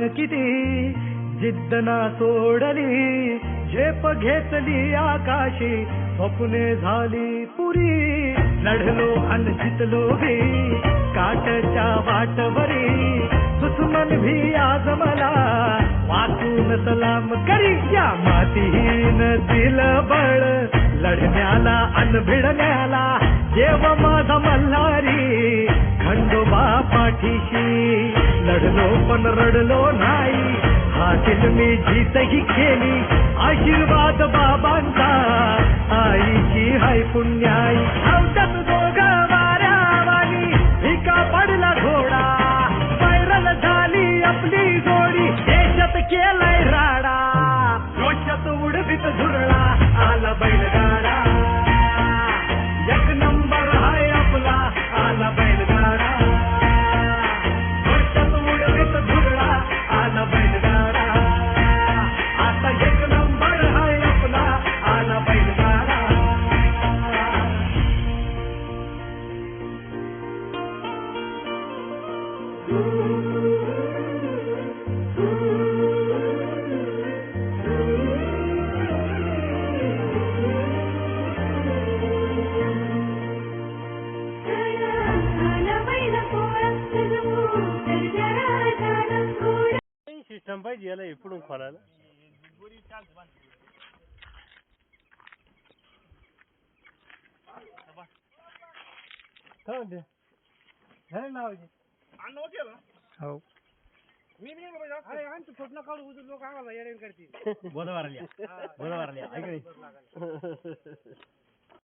अन किती जिद्द ना सोडली झेप घेतली आकाशी स्वप्ने झाली पुरी. लढलो अन जितलो भी काटच्या वाटवरी. दुश्मन भी आज मला वाचून सलाम करी. या मातीहीन दिल बळ लढण्याला अन भिडण्याला जेव माझा मल्हारी. खंडोबा पाठीशी पण रडलो नाही. हातील मी जीतही केली. आशीर्वाद बाबांचा. आईची हाय पुण्याई. आवतात दोघ वाऱ्यावानी. भिका पडला घोडा. पैरल झाली आपली जोडी. देशात केला సిస్టమ్ పై చేయాలి ఎప్పుడు కొనాలి కావండి సరే నా सिस्टम पाहिजे. याला इकडून खोलायला काय म्हणते झाले लावायचे हो बुधवारल्या. बुधवारल्या. ऐक रे.